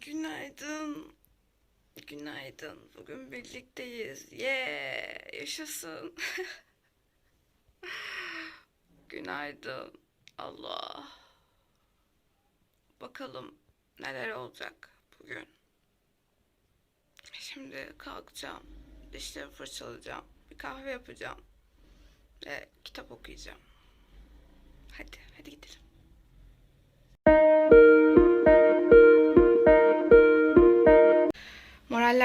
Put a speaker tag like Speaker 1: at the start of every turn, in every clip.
Speaker 1: Günaydın. Günaydın. Bugün birlikteyiz. Yeah, yaşasın. Günaydın. Allah. Bakalım neler olacak bugün. Şimdi kalkacağım. Dişlerimi fırçalayacağım. Bir kahve yapacağım. Ve kitap okuyacağım. Hadi, hadi gidelim.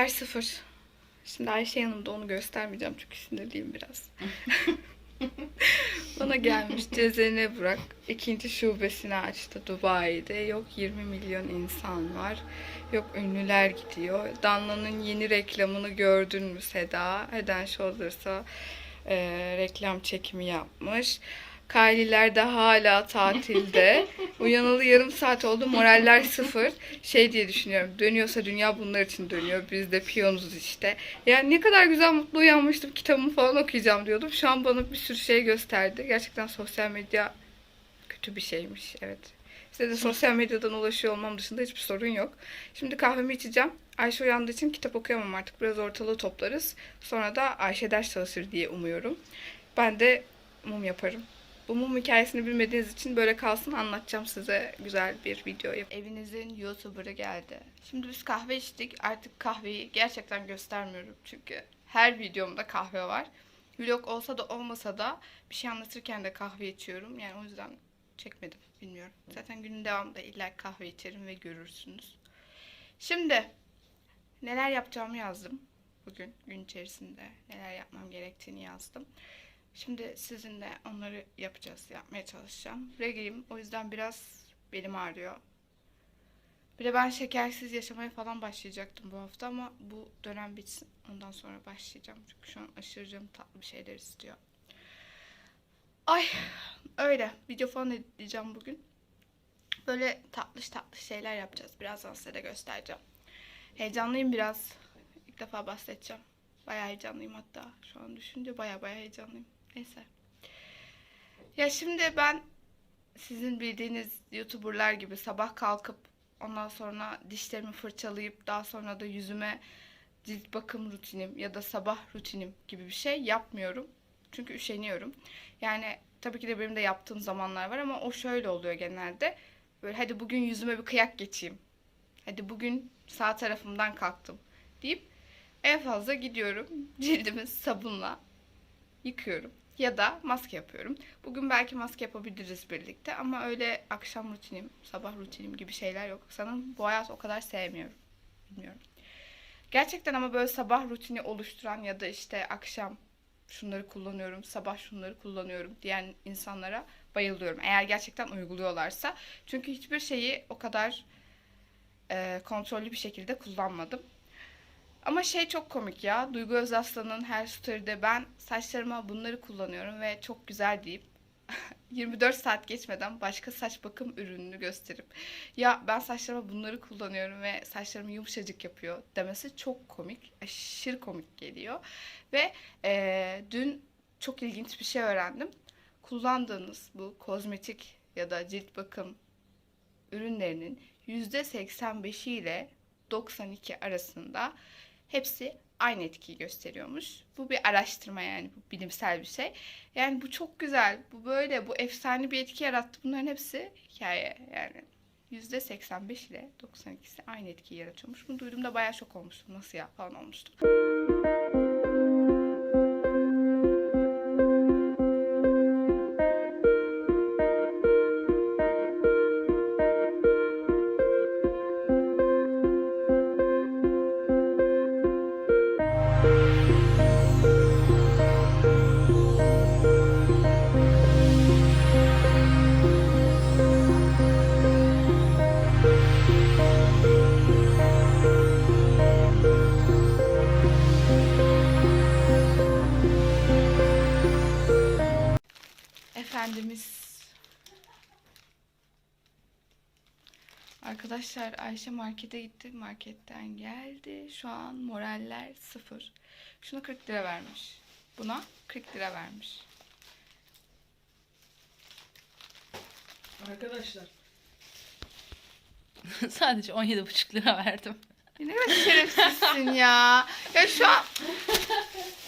Speaker 1: Moraller sıfır. Şimdi Ayşe yanımda onu göstermeyeceğim çünkü sinirliyim biraz. Bana gelmiş Cezene Burak ikinci şubesini açtı Dubai'de. Yok 20 milyon insan var. Yok ünlüler gidiyor. Danla'nın yeni reklamını gördün mü Seda? And Shoulders'a e, reklam çekimi yapmış. Kylie'ler de hala tatilde. Uyanalı yarım saat oldu. Moraller sıfır. Şey diye düşünüyorum. Dönüyorsa dünya bunlar için dönüyor. Biz de piyonuz işte. Yani ne kadar güzel mutlu uyanmıştım. Kitabımı falan okuyacağım diyordum. Şu an bana bir sürü şey gösterdi. Gerçekten sosyal medya kötü bir şeymiş. Evet. Size de sosyal medyadan ulaşıyor olmam dışında hiçbir sorun yok. Şimdi kahvemi içeceğim. Ayşe uyandığı için kitap okuyamam artık. Biraz ortalığı toplarız. Sonra da Ayşe ders çalışır diye umuyorum. Ben de mum yaparım. Bu mum hikayesini bilmediğiniz için böyle kalsın anlatacağım size güzel bir video. yap- Evinizin YouTuber'ı geldi. Şimdi biz kahve içtik. Artık kahveyi gerçekten göstermiyorum. Çünkü her videomda kahve var. Vlog olsa da olmasa da bir şey anlatırken de kahve içiyorum. Yani o yüzden çekmedim. Bilmiyorum. Zaten günün devamında illa kahve içerim ve görürsünüz. Şimdi neler yapacağımı yazdım. Bugün gün içerisinde neler yapmam gerektiğini yazdım. Şimdi sizinle onları yapacağız, yapmaya çalışacağım. Regeyim, o yüzden biraz belim ağrıyor. Bir de ben şekersiz yaşamaya falan başlayacaktım bu hafta ama bu dönem bitsin. Ondan sonra başlayacağım. Çünkü şu an aşırı canım tatlı bir şeyler istiyor. Ay öyle. Video falan editleyeceğim bugün. Böyle tatlış tatlış şeyler yapacağız. Birazdan size de göstereceğim. Heyecanlıyım biraz. İlk defa bahsedeceğim. Bayağı heyecanlıyım hatta. Şu an düşününce bayağı bayağı heyecanlıyım. Neyse. Ya şimdi ben sizin bildiğiniz YouTuber'lar gibi sabah kalkıp ondan sonra dişlerimi fırçalayıp daha sonra da yüzüme cilt bakım rutinim ya da sabah rutinim gibi bir şey yapmıyorum. Çünkü üşeniyorum. Yani tabii ki de benim de yaptığım zamanlar var ama o şöyle oluyor genelde. Böyle hadi bugün yüzüme bir kıyak geçeyim. Hadi bugün sağ tarafımdan kalktım deyip en fazla gidiyorum cildimi sabunla yıkıyorum ya da maske yapıyorum. Bugün belki maske yapabiliriz birlikte ama öyle akşam rutinim, sabah rutinim gibi şeyler yok. Sanırım bu hayat o kadar sevmiyorum. Bilmiyorum. Gerçekten ama böyle sabah rutini oluşturan ya da işte akşam şunları kullanıyorum, sabah şunları kullanıyorum diyen insanlara bayılıyorum. Eğer gerçekten uyguluyorlarsa. Çünkü hiçbir şeyi o kadar e, kontrollü bir şekilde kullanmadım. Ama şey çok komik ya. Duygu Özaslan'ın her story'de ben saçlarıma bunları kullanıyorum ve çok güzel deyip 24 saat geçmeden başka saç bakım ürününü gösterip ya ben saçlarıma bunları kullanıyorum ve saçlarımı yumuşacık yapıyor demesi çok komik. Aşırı komik geliyor. Ve eee, dün çok ilginç bir şey öğrendim. Kullandığınız bu kozmetik ya da cilt bakım ürünlerinin %85'i ile 92 arasında hepsi aynı etkiyi gösteriyormuş. Bu bir araştırma yani bu bilimsel bir şey. Yani bu çok güzel. Bu böyle bu efsane bir etki yarattı. Bunların hepsi hikaye yani. %85 ile 92'si aynı etkiyi yaratıyormuş. Bunu duyduğumda bayağı şok olmuştum. Nasıl ya falan olmuştum. Efendimiz. Arkadaşlar Ayşe markete gitti. Marketten geldi. Şu an moraller sıfır. Şuna 40 lira vermiş. Buna 40 lira vermiş.
Speaker 2: Arkadaşlar. Sadece 17,5 lira verdim.
Speaker 1: Ne kadar şerefsizsin ya. Ya şu an...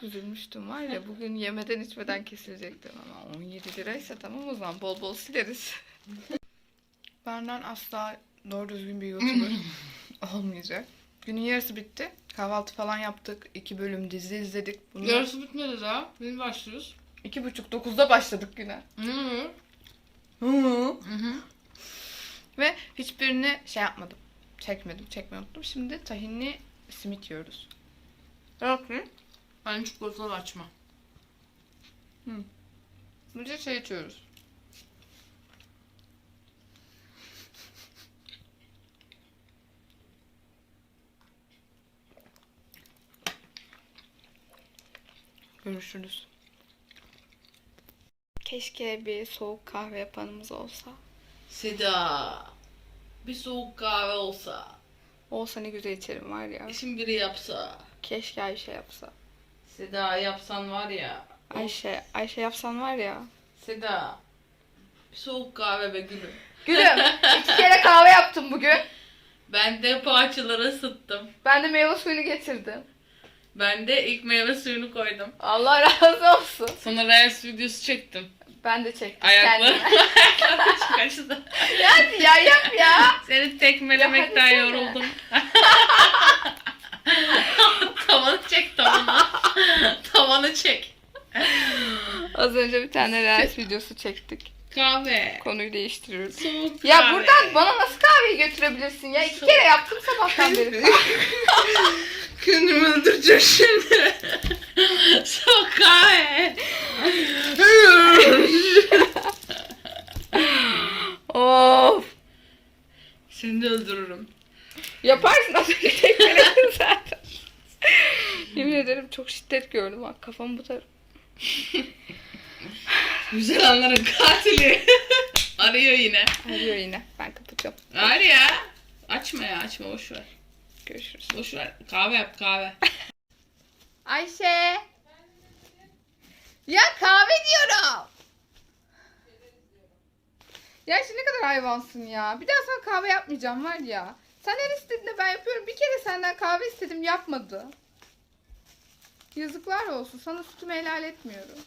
Speaker 1: Çok üzülmüştüm var ya bugün yemeden içmeden kesilecektim ama 17 liraysa tamam o zaman bol bol sileriz. Benden asla doğru düzgün bir YouTuber olmayacak. Günün yarısı bitti. Kahvaltı falan yaptık. iki bölüm dizi izledik. Bunu
Speaker 2: Yarısı bitmedi daha. Biz başlıyoruz.
Speaker 1: iki buçuk dokuzda başladık güne.
Speaker 2: Hı
Speaker 1: Hı.
Speaker 2: hı. hı.
Speaker 1: Ve hiçbirini şey yapmadım. Çekmedim, çekmeyi unuttum. Şimdi tahinli simit yiyoruz. Yok
Speaker 2: Ben çikolatalı açma.
Speaker 1: Bir de şey içiyoruz. Görüşürüz. Keşke bir soğuk kahve yapanımız olsa.
Speaker 2: Seda. Bir soğuk kahve olsa.
Speaker 1: Olsa ne güzel içerim var ya.
Speaker 2: İşin biri yapsa.
Speaker 1: Keşke Ayşe yapsa.
Speaker 2: Seda yapsan var ya.
Speaker 1: Ayşe, Ayşe yapsan var ya.
Speaker 2: Seda. Soğuk kahve be gülüm.
Speaker 1: Gülüm, iki kere kahve yaptım bugün.
Speaker 2: Ben de poğaçaları ısıttım.
Speaker 1: Ben de meyve suyunu getirdim.
Speaker 2: Ben de ilk meyve suyunu koydum.
Speaker 1: Allah razı olsun.
Speaker 2: Sonra Reels videosu çektim.
Speaker 1: Ben de çektim
Speaker 2: Ayakları.
Speaker 1: kendime.
Speaker 2: Ayakları çıkarsa.
Speaker 1: ya ya yap ya.
Speaker 2: Seni tekmelemekten
Speaker 1: Ya
Speaker 2: yoruldum. tavanı çek tavanı. tavanı çek.
Speaker 1: Az önce bir tane reels videosu çektik.
Speaker 2: Kahve.
Speaker 1: Konuyu değiştiriyoruz.
Speaker 2: Soğuk
Speaker 1: Ya
Speaker 2: kahve.
Speaker 1: buradan bana nasıl kahveyi götürebilirsin ya? İki kere yaptım sabahtan beri.
Speaker 2: Kendimi öldüreceğim şimdi. Soğuk kahve.
Speaker 1: of.
Speaker 2: Seni de öldürürüm.
Speaker 1: Yaparsın az önce zaten. Yemin ederim çok şiddet gördüm. Bak kafam bu taraf.
Speaker 2: Güzel anların katili. Arıyor yine.
Speaker 1: Arıyor yine. Ben kapatacağım.
Speaker 2: Var ya. Açma ya açma boş ver.
Speaker 1: Görüşürüz.
Speaker 2: Boş ver. Kahve yap kahve.
Speaker 1: Ayşe. Ya kahve diyorum. Ya şimdi ne kadar hayvansın ya. Bir daha sana kahve yapmayacağım var ya. Sen her istediğinde ben yapıyorum. Bir kere senden kahve istedim yapmadı. Yazıklar olsun. Sana sütümü helal etmiyorum.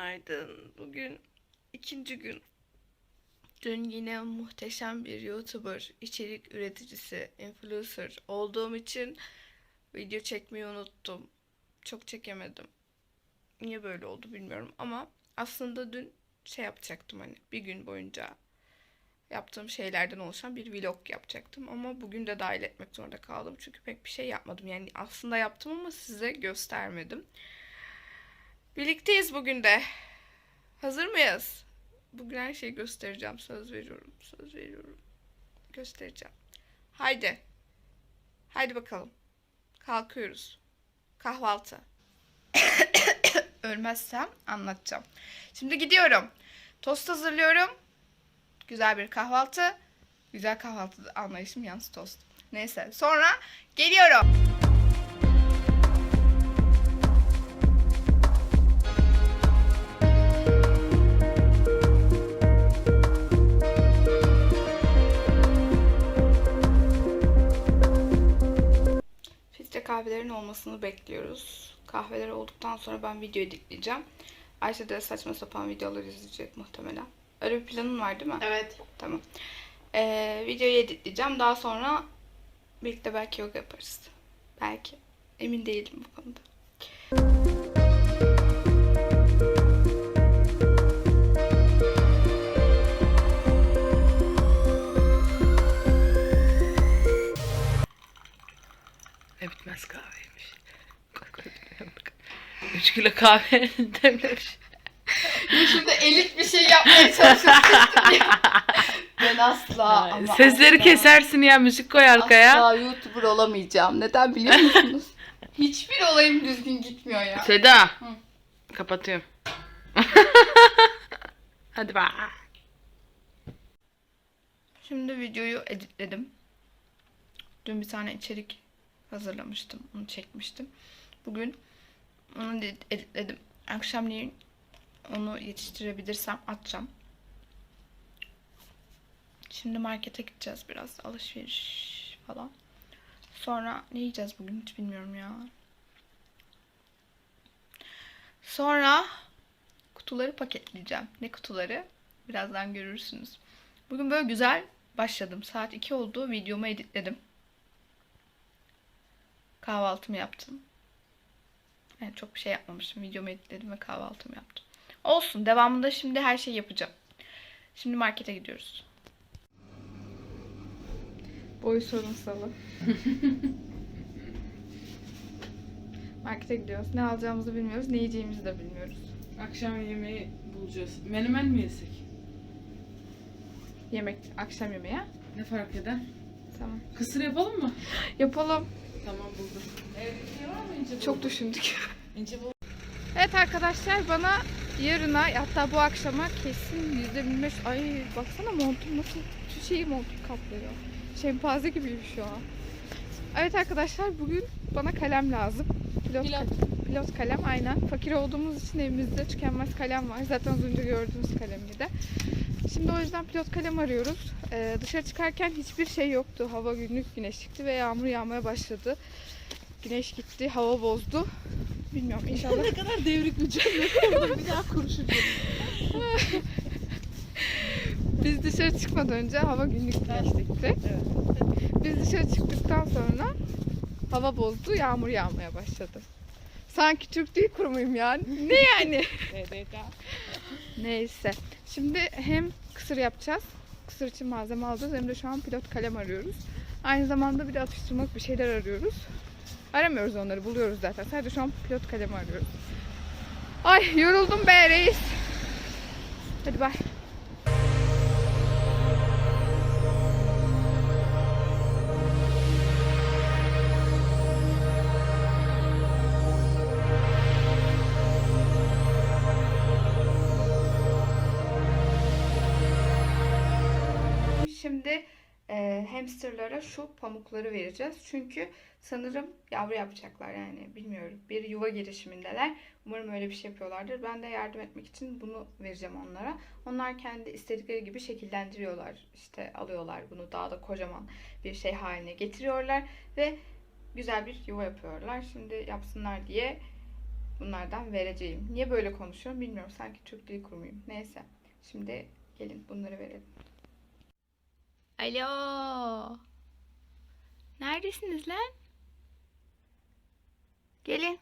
Speaker 1: Günaydın. Bugün ikinci gün. Dün yine muhteşem bir YouTuber, içerik üreticisi, influencer olduğum için video çekmeyi unuttum. Çok çekemedim. Niye böyle oldu bilmiyorum ama aslında dün şey yapacaktım hani bir gün boyunca yaptığım şeylerden oluşan bir vlog yapacaktım ama bugün de dahil etmek zorunda kaldım çünkü pek bir şey yapmadım. Yani aslında yaptım ama size göstermedim. Birlikteyiz bugün de. Hazır mıyız? Bugün her şeyi göstereceğim. Söz veriyorum. Söz veriyorum. Göstereceğim. Haydi. Haydi bakalım. Kalkıyoruz. Kahvaltı. Ölmezsem anlatacağım. Şimdi gidiyorum. Tost hazırlıyorum. Güzel bir kahvaltı. Güzel kahvaltı anlayışım yalnız tost. Neyse. Sonra geliyorum. Kahvelerin olmasını bekliyoruz. Kahveler olduktan sonra ben video editleyeceğim. Ayşe de saçma sapan videolar izleyecek muhtemelen. Öyle bir planın var değil mi?
Speaker 2: Evet.
Speaker 1: Tamam. Ee, videoyu editleyeceğim. Daha sonra birlikte belki yoga yaparız. Belki. Emin değilim bu konuda.
Speaker 2: Kilo kahve demlemiş.
Speaker 1: Ya şimdi elit bir şey yapmaya çalışıyorsun ya. Ben asla ama
Speaker 2: Sesleri
Speaker 1: asla,
Speaker 2: kesersin ya müzik koy arkaya.
Speaker 1: Asla YouTuber olamayacağım. Neden biliyor musunuz? Hiçbir olayım düzgün gitmiyor ya.
Speaker 2: Seda.
Speaker 1: Hı.
Speaker 2: Kapatıyorum. Hadi bak.
Speaker 1: Şimdi videoyu editledim. Dün bir tane içerik hazırlamıştım. Onu çekmiştim. Bugün onu editledim. Akşamleyin onu yetiştirebilirsem atacağım. Şimdi markete gideceğiz biraz. Alışveriş falan. Sonra ne yiyeceğiz bugün hiç bilmiyorum ya. Sonra kutuları paketleyeceğim. Ne kutuları? Birazdan görürsünüz. Bugün böyle güzel başladım. Saat 2 oldu. Videomu editledim. Kahvaltımı yaptım. Yani çok bir şey yapmamışım. Videomu editledim ve kahvaltımı yaptım. Olsun. Devamında şimdi her şeyi yapacağım. Şimdi markete gidiyoruz. Boy sorunsalı. Markete gidiyoruz. Ne alacağımızı bilmiyoruz. Ne yiyeceğimizi de bilmiyoruz.
Speaker 2: Akşam yemeği bulacağız. Menemen mi yesek?
Speaker 1: Yemek, akşam yemeği.
Speaker 2: Ne fark eder?
Speaker 1: Tamam.
Speaker 2: Kısır yapalım mı?
Speaker 1: Yapalım.
Speaker 2: Tamam buldum. Bir şey var mı ince
Speaker 1: Çok düşündük.
Speaker 2: İnce bul.
Speaker 1: Evet arkadaşlar bana yarına hatta bu akşama kesin yüzde bin beş ay baksana montum nasıl şu şeyi montum kaplıyor. Şempaze gibiyim şu an. Evet arkadaşlar bugün bana kalem lazım. Pilot,
Speaker 2: Pilot.
Speaker 1: pilot kalem aynen. Fakir olduğumuz için evimizde tükenmez kalem var. Zaten az önce gördüğünüz kalemdi de. Şimdi o yüzden pilot kalem arıyoruz. Ee, dışarı çıkarken hiçbir şey yoktu. Hava günlük güneşlikti ve yağmur yağmaya başladı. Güneş gitti, hava bozdu. Bilmiyorum inşallah
Speaker 2: Ne kadar devrik bir cümle. bir daha konuşacağım.
Speaker 1: Biz dışarı çıkmadan önce hava günlük güneşlikti. Biz dışarı çıktıktan sonra hava bozdu, yağmur yağmaya başladı. Sanki Türk Dil Kurumu'yum ya. Ne yani? Neyse. Şimdi hem kısır yapacağız. Kısır için malzeme alacağız. Hem de şu an pilot kalem arıyoruz. Aynı zamanda bir de atıştırmalık bir şeyler arıyoruz. Aramıyoruz onları, buluyoruz zaten. Sadece şu an pilot kalemi arıyoruz. Ay yoruldum be reis. Hadi bay. Hamsterlara şu pamukları vereceğiz. Çünkü sanırım yavru yapacaklar yani bilmiyorum. Bir yuva girişimindeler. Umarım öyle bir şey yapıyorlardır. Ben de yardım etmek için bunu vereceğim onlara. Onlar kendi istedikleri gibi şekillendiriyorlar. İşte alıyorlar bunu daha da kocaman bir şey haline getiriyorlar ve güzel bir yuva yapıyorlar. Şimdi yapsınlar diye bunlardan vereceğim. Niye böyle konuşuyorum bilmiyorum. Sanki Türk Dil Kurumu'yum. Neyse. Şimdi gelin bunları verelim. Alo. Neredesiniz lan? Gelin.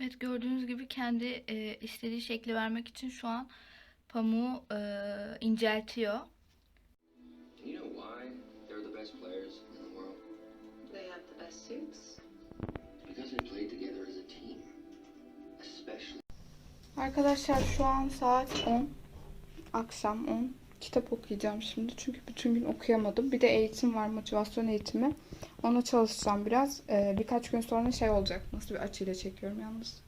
Speaker 1: Evet gördüğünüz gibi kendi e, istediği şekli vermek için şu an pamuğu e, inceltiyor. Arkadaşlar şu an saat 10. Akşam 10. Kitap okuyacağım şimdi çünkü bütün gün okuyamadım. Bir de eğitim var, motivasyon eğitimi. Ona çalışacağım biraz. Ee, birkaç gün sonra şey olacak. Nasıl bir açıyla çekiyorum yalnız.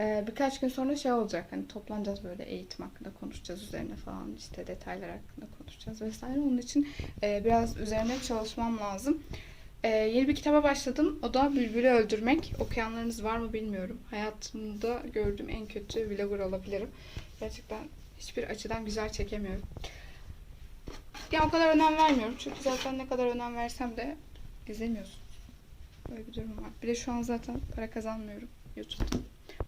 Speaker 1: Ee, birkaç gün sonra şey olacak. Hani toplanacağız böyle eğitim hakkında konuşacağız üzerine falan. işte detaylar hakkında konuşacağız vesaire. Onun için e, biraz üzerine çalışmam lazım. Ee, yeni bir kitaba başladım. O da Bülbül'ü Öldürmek. Okuyanlarınız var mı bilmiyorum. Hayatımda gördüğüm en kötü vlogger olabilirim. Gerçekten hiçbir açıdan güzel çekemiyorum. Ya o kadar önem vermiyorum. Çünkü zaten ne kadar önem versem de izlemiyorsunuz. Böyle bir durum var. Bir de şu an zaten para kazanmıyorum YouTube'da.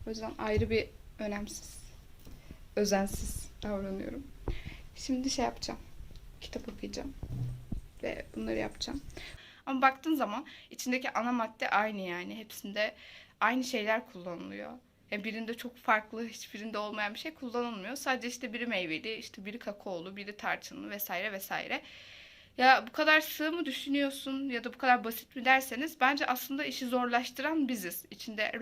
Speaker 1: O yüzden ayrı bir önemsiz, özensiz davranıyorum. Şimdi şey yapacağım. Kitap okuyacağım. Ve bunları yapacağım. Ama baktığın zaman içindeki ana madde aynı yani. Hepsinde aynı şeyler kullanılıyor. Yani birinde çok farklı, hiçbirinde olmayan bir şey kullanılmıyor. Sadece işte biri meyveli, işte biri kakaolu, biri tarçınlı vesaire vesaire. Ya bu kadar sığ mı düşünüyorsun ya da bu kadar basit mi derseniz bence aslında işi zorlaştıran biziz. İçinde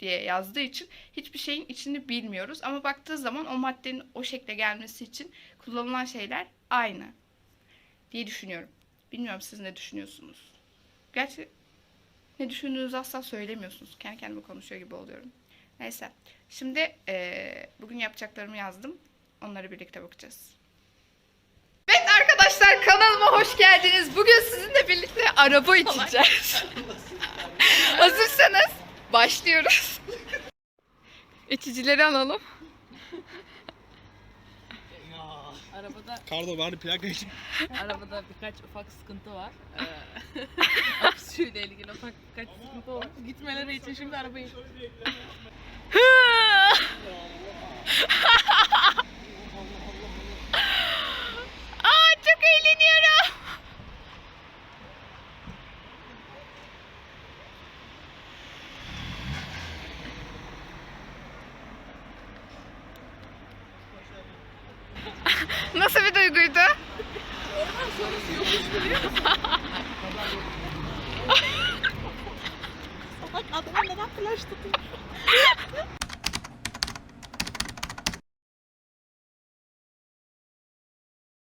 Speaker 1: diye yazdığı için hiçbir şeyin içini bilmiyoruz. Ama baktığı zaman o maddenin o şekle gelmesi için kullanılan şeyler aynı diye düşünüyorum. Bilmiyorum siz ne düşünüyorsunuz? Gerçi ne düşündüğünüzü asla söylemiyorsunuz. Kendi kendime konuşuyor gibi oluyorum. Neyse. Şimdi eee, bugün yapacaklarımı yazdım. Onları birlikte bakacağız. Evet arkadaşlar kanalıma hoş geldiniz. Bugün sizinle birlikte araba içeceğiz. Hazırsanız başlıyoruz. İçicileri alalım.
Speaker 2: Arabada
Speaker 3: Kardo bari plaka için.
Speaker 2: arabada birkaç ufak sıkıntı var. Ee, Aksiyonla ilgili ufak birkaç sıkıntı var. Gitmeleri için şimdi arabayı